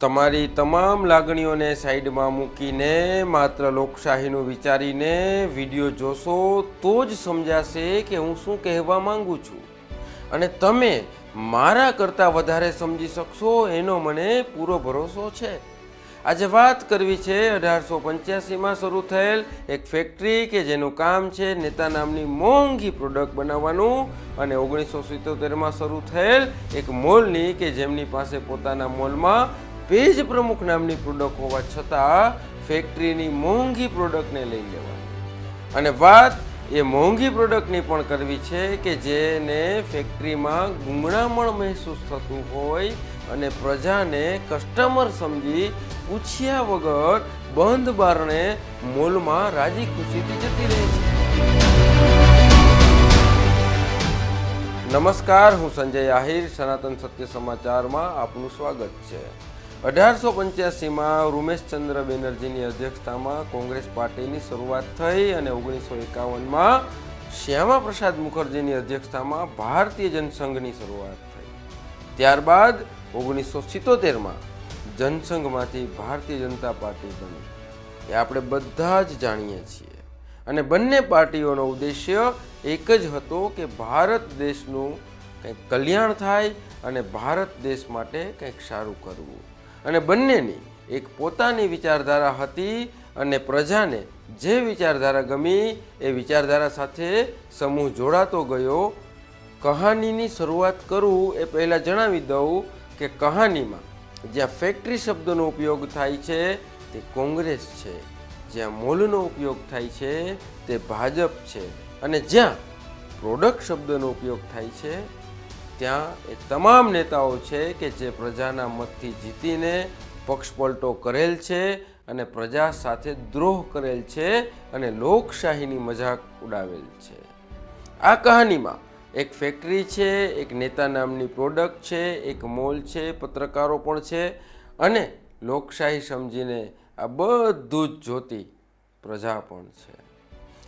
તમારી તમામ લાગણીઓને સાઈડમાં મૂકીને માત્ર લોકશાહીનું વિચારીને વીડિયો જોશો તો જ સમજાશે કે હું શું કહેવા માંગુ છું. અને તમે મારા કરતાં વધારે સમજી શકશો એનો મને પૂરો ભરોસો છે. આજે વાત કરવી છે અઢારસો પંચ્યાસીમાં શરૂ થયેલ એક ફેક્ટરી કે જેનું કામ છે નેતા નામની મોંઘી પ્રોડક્ટ બનાવવાનું અને ઓગણીસો સિત્તોતેરમાં શરૂ થયેલ એક મોલની કે જેમની પાસે પોતાના મોલમાં પેજ પ્રમુખ નામની પ્રોડક્ટ હોવા છતાં ફેક્ટરીની મોંઘી પ્રોડક્ટને લઈ લેવાની અને વાત એ મોંઘી પ્રોડક્ટની પણ કરવી છે કે જેને ફેક્ટરીમાં ગુંગળામણ મહેસૂસ થતું હોય અને પ્રજાને કસ્ટમર સમજી પૂછ્યા વગર બંધ બારણે મોલમાં રાજી ખુશીથી જતી રહે છે. નમસ્કાર, હું સંજય આહિર, સનાતન સત્ય સમાચારમાં આપનું સ્વાગત છે. અઢારસો પંચ્યાસીમાં રૂમેશચંદ્ર બેનર્જીની અધ્યક્ષતામાં કોંગ્રેસ પાર્ટીની શરૂઆત થઈ અને ઓગણીસો એકાવનમાં શ્યામા પ્રસાદ મુખર્જીની અધ્યક્ષતામાં ભારતીય જનસંઘની શરૂઆત થઈ. ત્યારબાદ ઓગણીસો સિત્તોતેરમાં જનસંઘમાંથી ભારતીય જનતા પાર્ટી બની. એ આપણે બધા જ જાણીએ છીએ. અને બંને પાર્ટીઓનો ઉદ્દેશ્ય એક જ હતો કે ભારત દેશનું કંઈક કલ્યાણ થાય અને ભારત દેશ માટે કંઈક સારું કરવું. અને બંનેની એક પોતાની વિચારધારા હતી અને પ્રજાને જે વિચારધારા ગમી એ વિચારધારા સાથે સમૂહ જોડાતો ગયો. કહાનીની શરૂઆત કરું એ પહેલાં જણાવી દઉં કે કહાનીમાં જ્યાં ફેક્ટરી શબ્દનો ઉપયોગ થાય છે, તે કોંગ્રેસ છે. જ્યાં મોલનો ઉપયોગ થાય છે, તે ભાજપ છે. અને જ્યાં પ્રોડક્ટ શબ્દનો ઉપયોગ થાય છે ત્યાં એ તમામ નેતાઓ છે કે જે પ્રજાના મતથી જીતીને પક્ષપલટો કરેલ છે અને પ્રજા સાથે દ્રોહ કરેલ છે અને લોકશાહીની મજાક ઉડાવેલ છે. આ કહાનીમાં એક ફેક્ટરી છે, એક નેતા નામની પ્રોડક્ટ છે, એક મોલ છે, પત્રકારો પણ છે અને લોકશાહી સમજીને આ બધું જ જોતી પ્રજા પણ છે.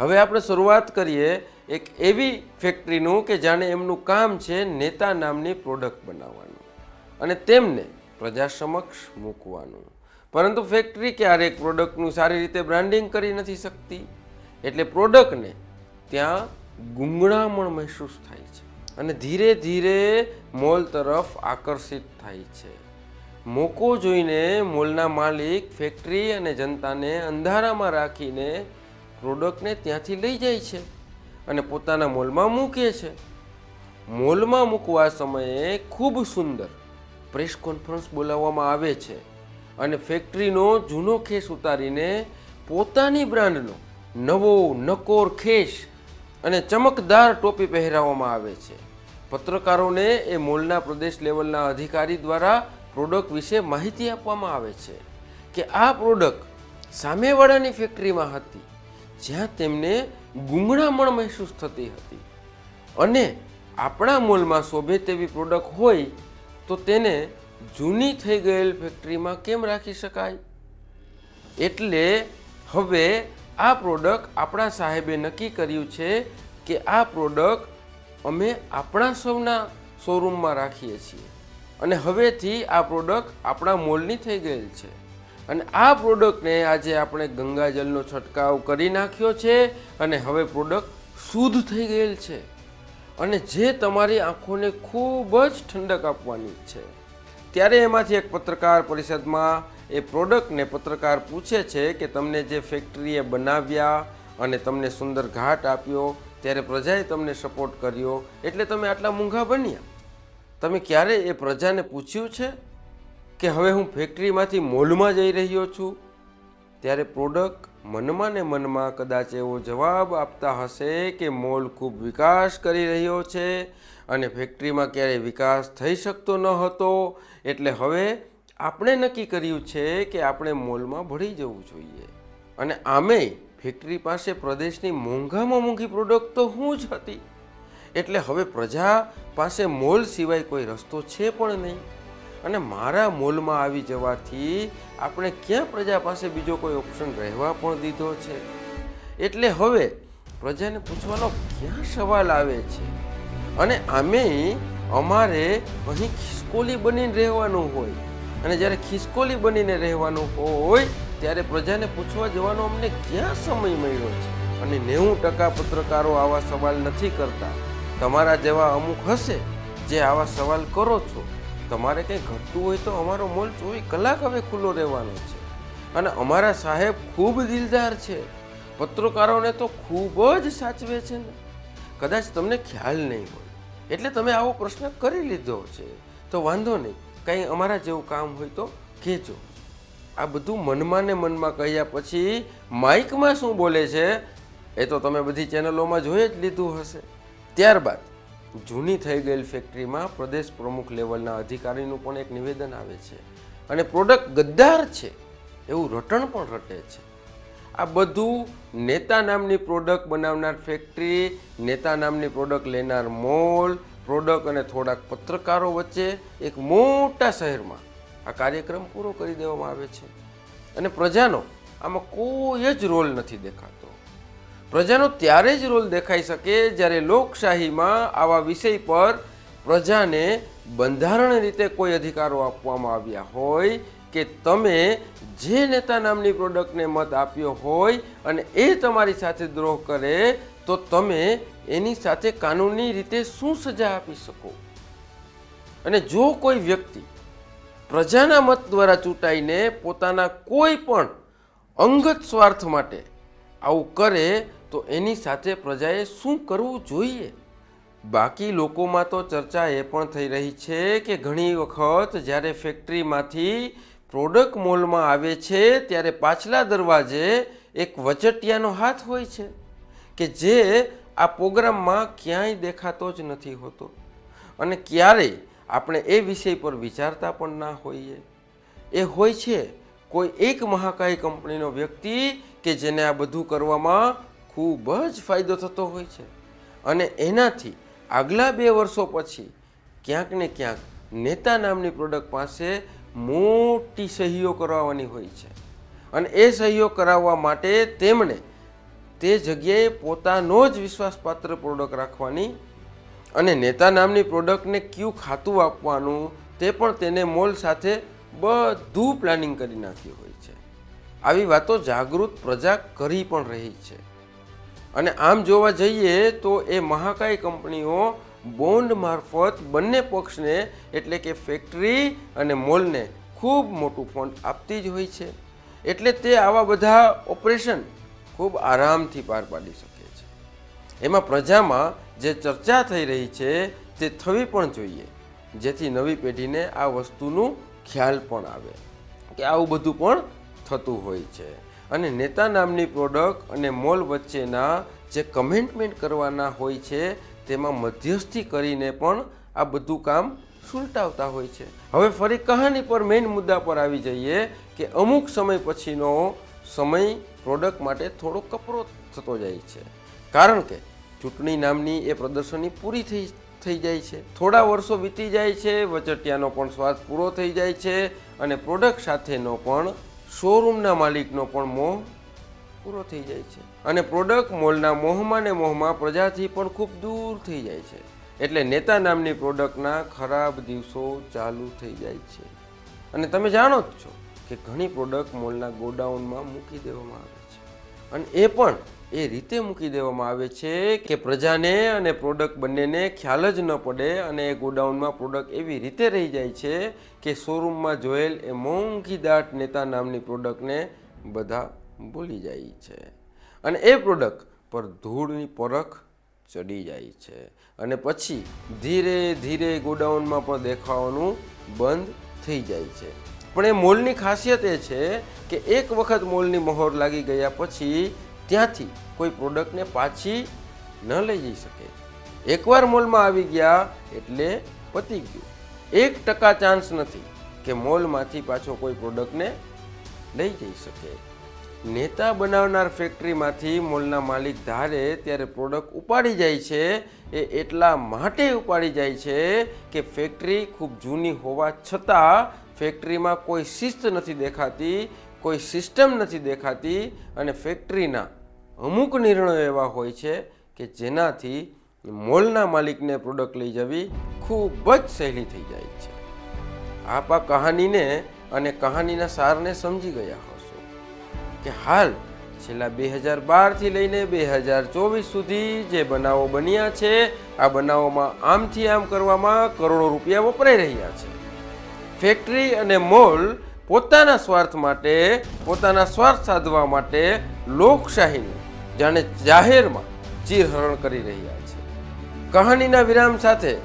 હવે આપણે શરૂઆત કરીએ એક એવી ફેક્ટરીનું કે જાણે એમનું કામ છે નેતા નામની પ્રોડક્ટ બનાવવાનું અને તેમને પ્રજા સમક્ષ મૂકવાનું. પરંતુ ફેક્ટરી ક્યારેક પ્રોડક્ટનું સારી રીતે બ્રાન્ડિંગ કરી નથી શકતી. એટલે પ્રોડક્ટને ત્યાં ગુંગળામણ મહેસૂસ થાય છે અને ધીરે ધીરે મોલ તરફ આકર્ષિત થાય છે. મોકો જોઈને મોલના માલિક ફેક્ટરી અને જનતાને અંધારામાં રાખીને પ્રોડક્ટને ત્યાંથી લઈ જાય છે અને પોતાના મોલમાં મૂકે છે. મોલમાં મૂકવા સમયે ખૂબ સુંદર પ્રેસ કોન્ફરન્સ બોલાવવામાં આવે છે અને ફેક્ટરીનો જૂનો ખેસ ઉતારીને પોતાની બ્રાન્ડનો નવો નકોર ખેસ અને ચમકદાર ટોપી પહેરાવવામાં આવે છે. પત્રકારોને એ મોલના પ્રદેશ લેવલના અધિકારી દ્વારા પ્રોડક્ટ વિશે માહિતી આપવામાં આવે છે કે આ પ્રોડક્ટ સામેવાળાની ફેક્ટરીમાં હતી. જ્યાં તેમને ગુંગળામણ મહેસૂસ થતી હતી. અને આપણા મોલમાં શોભે તેવી પ્રોડક્ટ હોય, તો તેને જૂની થઈ ગયેલ ફેક્ટરીમાં કેમ રાખી શકાય? એટલે હવે આ પ્રોડક્ટ આપણા સાહેબે નક્કી કર્યું છે કે આ પ્રોડક્ટ અમે આપણા સૌના શોરૂમમાં રાખીએ છીએ. અને હવેથી આ પ્રોડક્ટ આપણા મોલની થઈ ગયેલ છે. અને આ પ્રોડક્ટને આજે આપણે ગંગાજળનો છંટકાવ કરી નાખ્યો છે અને હવે પ્રોડક્ટ શુદ્ધ થઈ ગયેલ છે. અને જે તમારી આંખોને ખૂબ જ ઠંડક આપવાની છે. ત્યારે એમાંથી એક પત્રકાર પરિષદમાં એ પ્રોડક્ટને પત્રકાર પૂછે છે કે તમને જે ફેક્ટરીએ બનાવ્યા અને તમને સુંદર ઘાટ આપ્યો, ત્યારે પ્રજાએ તમને સપોર્ટ કર્યો, એટલે તમે આટલા મૂંઘા બન્યા. તમે ક્યારે એ પ્રજાને પૂછ્યું છે? કે હવે હું ફેક્ટરીમાંથી મોલમાં જઈ રહ્યો છું, ત્યારે પ્રોડક્ટ મનમાં ને મનમાં કદાચ એવો જવાબ આપતા હશે કે મોલ ખૂબ વિકાસ કરી રહ્યો છે અને ફેક્ટરીમાં ક્યારેય વિકાસ થઈ શકતો ન હતો. એટલે હવે આપણે નક્કી કર્યું છે કે આપણે મોલમાં ભળી જવું જોઈએ. અને આમે ફેક્ટરી પાસે પ્રદેશની મોંઘામાં મોંઘી પ્રોડક્ટ તો હું જ હતી. એટલે હવે પ્રજા પાસે મોલ સિવાય કોઈ રસ્તો છે પણ નહીં. અને મારા મોલમાં આવી જવાથી આપણે ક્યાં પ્રજા પાસે બીજો કોઈ ઓપ્શન રહેવા પણ દીધો છે? એટલે હવે પ્રજાને પૂછવાનો ક્યાં સવાલ આવે છે? અને આમે અમારે અહીં ખિસકોલી બનીને રહેવાનું હોય. અને જ્યારે ખિસકોલી બનીને રહેવાનું હોય, ત્યારે પ્રજાને પૂછવા જવાનો અમને ક્યાં સમય મળ્યો છે? અને નેવું ટકા પત્રકારો આવા સવાલ નથી કરતા. તમારા જેવા અમુક હશે જે આવા સવાલ કરો છો. તમારે કંઈ ઘટતું હોય તો અમારો મોલ ચોવીસ કલાક હવે ખુલ્લો રહેવાનો છે. અને અમારા સાહેબ ખૂબ દિલદાર છે. પત્રકારોને તો ખૂબ જ સાચવે છે ને. કદાચ તમને ખ્યાલ નહીં હોય. એટલે તમે આવો પ્રશ્ન કરી લીધો છે. તો વાંધો નહીં. કંઈ અમારા જેવું કામ હોય તો કહેજો. આ બધું મનમાં ને મનમાં કહ્યા પછી માઇકમાં શું બોલે છે? એ તો તમે બધી ચેનલોમાં જોઈ જ લીધું હશે. ત્યારબાદ જૂની થઈ ગયેલ ફેક્ટરીમાં પ્રદેશ પ્રમુખ લેવલના અધિકારીનું પણ એક નિવેદન આવે છે. અને પ્રોડક્ટ ગદ્દાર છે, એવું રટણ પણ રટે છે. આ બધું નેતા નામની પ્રોડક્ટ બનાવનાર ફેક્ટરી નેતા નામની પ્રોડક્ટ લેનાર મોલ પ્રોડક્ટ અને થોડાક પત્રકારો વચ્ચે એક મોટા શહેરમાં આ કાર્યક્રમ પૂરો કરી દેવામાં આવે છે. અને પ્રજાનો આમાં કોઈ જ રોલ નથી દેખાતો. પ્રજાનો ત્યારે જ રોલ દેખાઈ શકે જ્યારે લોકશાહીમાં આવા વિષય પર પ્રજાને બંધારણ રીતે કોઈ અધિકારો આપવામાં આવ્યા હોય કે તમે જે નેતા નામની પ્રોડક્ટને મત આપ્યો હોય અને એ તમારી સાથે દ્રોહ કરે, તો તમે એની સાથે કાનૂની રીતે શું સજા આપી શકો? અને જો કોઈ વ્યક્તિ પ્રજાના મત દ્વારા ચૂંટાઈને પોતાના કોઈ પણ અંગત સ્વાર્થ માટે આવું કરે તો એની સાથે પ્રજાએ શું કરવું જોઈએ? બાકી લોકોમાં તો ચર્ચા એ પણ થઈ રહી છે કે ઘણી વખત જ્યારે ફેક્ટરીમાંથી પ્રોડક્ટ મોલમાં આવે છે ત્યારે પાછલા દરવાજે એક વચટિયાનો હાથ હોય છે કે જે આ પ્રોગ્રામમાં ક્યાંય દેખાતો જ નથી હોતો. અને ક્યારેય આપણે એ વિષય પર વિચારતા પણ ના હોઈએ. એ હોય છે કોઈ એક મહાકાય કંપનીનો વ્યક્તિ કે જેને આ બધું કરવામાં ખૂબ જ ફાયદો થતો હોય છે. અને એનાથી આગલા બે વર્ષો પછી ક્યાંક ને ક્યાંક નેતા નામની પ્રોડક્ટ પાસે મોટી સહીઓ કરાવવાની હોય છે. અને એ સહીઓ કરાવવા માટે તેમણે તે જગ્યાએ પોતાનો જ વિશ્વાસપાત્ર પ્રોડક્ટ રાખવાની અને નેતા નામની પ્રોડક્ટને ક્યુ ખાતું આપવાનું તે પણ તેને મોલ સાથે બધું પ્લાનિંગ કરી નાખ્યું હોય આવી વાતો જાગૃત પ્રજા કરી પણ રહી છે. અને આમ જોવા જઈએ તો એ મહાકાય કંપનીઓ બોન્ડ મારફત બંને પક્ષને, એટલે કે ફેક્ટરી અને મોલને, ખૂબ મોટું ફંડ આપતી જ હોય છે. એટલે તે આવા બધા ઓપરેશન ખૂબ આરામથી પાર પાડી શકે છે. એમાં પ્રજામાં જે ચર્ચા થઈ રહી છે તે થવી પણ જોઈએ. જેથી નવી પેઢીને આ વસ્તુનું ખ્યાલ પણ આવે. કે આવું બધું પણ થતું હોય છે. અને નેતા નામની પ્રોડક્ટ અને મોલ વચ્ચેના જે કમેન્ટમેન્ટ કરવાના હોય છે, તેમાં મધ્યસ્થી કરીને પણ આ બધું કામ સુલટાવતા હોય છે. હવે ફરી કહાની પર મેઇન મુદ્દા પર આવી જઈએ કે અમુક સમય પછીનો સમય પ્રોડક્ટ માટે થોડો કપરો થતો જાય છે. કારણ કે ચૂંટણી નામની એ પ્રદર્શની પૂરી થઈ થઈ જાય છે. થોડા વર્ષો વીતી જાય છે, વચટિયાનો પણ સ્વાદ પૂરો થઈ જાય છે અને પ્રોડક્ટ સાથેનો પણ શોરૂમના માલિકનો પણ મોહ પૂરો થઈ જાય છે. અને પ્રોડક્ટ મોલના મોહમાં ને મોહમાં પ્રજાથી પણ ખૂબ દૂર થઈ જાય છે. એટલે નેતા નામની પ્રોડક્ટના ખરાબ દિવસો ચાલુ થઈ જાય છે. અને તમે જાણો જ છો કે ઘણી પ્રોડક્ટ મોલના ગોડાઉનમાં મૂકી દેવામાં આવે છે. અને એ પણ એ રીતે મૂકી દેવામાં આવે છે કે પ્રજાને અને પ્રોડક્ટ બંનેને ખ્યાલ જ ન પડે અને એ ગોડાઉનમાં પ્રોડક્ટ એવી રીતે રહી જાય છે કે શોરૂમમાં જોયેલ એ મોંઘી દાટ નેતા નામની પ્રોડક્ટને બધા ભૂલી જાય છે. અને એ પ્રોડક્ટ પર ધૂળની પરખ ચડી જાય છે. અને પછી ધીરે ધીરે ગોડાઉનમાં પણ દેખાવાનું બંધ થઈ જાય છે. પણ એ મોલની ખાસિયત એ છે કે એક વખત મોલની મહોર લાગી ગયા પછી ત્યાંથી કોઈ પ્રોડક્ટને પાછી ન લઈ જઈ શકે. એકવાર મોલમાં આવી ગયા એટલે પતી ગયું. એક ટકા ચાન્સ નથી કે મોલમાંથી પાછો કોઈ પ્રોડક્ટને લઈ જઈ શકે. નેતા બનાવનાર ફેક્ટરીમાંથી મોલના માલિક ધારે ત્યારે પ્રોડક્ટ ઉપાડી જાય છે એ એટલા માટે ઉપાડી જાય છે કે ફેક્ટરી ખૂબ જૂની હોવા છતાં ફેક્ટરીમાં કોઈ શિસ્ત નથી દેખાતી, કોઈ સિસ્ટમ નથી દેખાતી અને ફેક્ટરીના અમુક નિર્ણયો એવા હોય છે કે જેનાથી મોલના માલિકને પ્રોડક્ટ લઈ જવી ખૂબ જ સહેલી થઈ જાય છે. આપ આ કહાનીને અને કહાનીના સારને સમજી ગયા હશો કે હાલ છેલ્લા બે હજાર બારથી લઈને બે હજાર ચોવીસ સુધી જે બનાવો બન્યા છે, આ બનાવોમાં આમથી આમ કરવામાં કરોડો રૂપિયા વપરાઈ રહ્યા છે. ફેક્ટરી અને મોલ પોતાના સ્વાર્થ માટે, પોતાના સ્વાર્થ સાધવા માટે લોકશાહીને જાણે જાહેરમાં ચીરહરણ કરી રહ્યા છે. કહાનીના વિરામ સાથે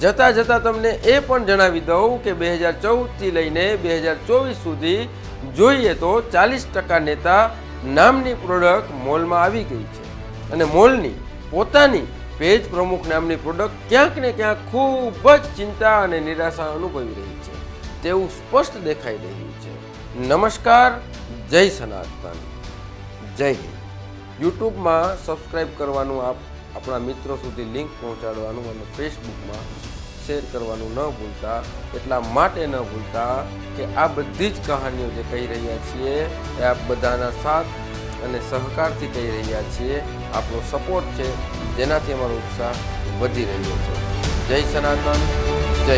જતા જતા તમને એ પણ જણાવી દઉં કે બે હજાર ચૌદથી લઈને બે હજાર ચોવીસ સુધી જોઈએ તો ચાલીસ ટકા નેતા નામની પ્રોડક્ટ મોલમાં આવી ગઈ છે. અને મોલની પોતાની પેજ પ્રમુખ નામની પ્રોડક્ટ ક્યાંક ને ક્યાંક ખૂબ જ ચિંતા અને નિરાશા અનુભવી રહી છે. તેવું સ્પષ્ટ દેખાઈ રહ્યું છે. નમસ્કાર, જય સનાતન. જય હિન્દ. યુટ્યુબમાં સબસ્ક્રાઈબ કરવાનું આપ આપણા મિત્રો સુધી લિંક પહોંચાડવાનું અને ફેસબુકમાં શેર કરવાનું ન ભૂલતા. એટલા માટે ન ભૂલતા કે આ બધી જ કહાનીઓ જે કહી રહ્યા છીએ એ આપ બધાના સાથ અને સહકારથી કહી રહ્યા છીએ. આપણો સપોર્ટ છે, જેનાથી અમારો ઉત્સાહ વધી રહ્યો છે. જય સનાતન, જય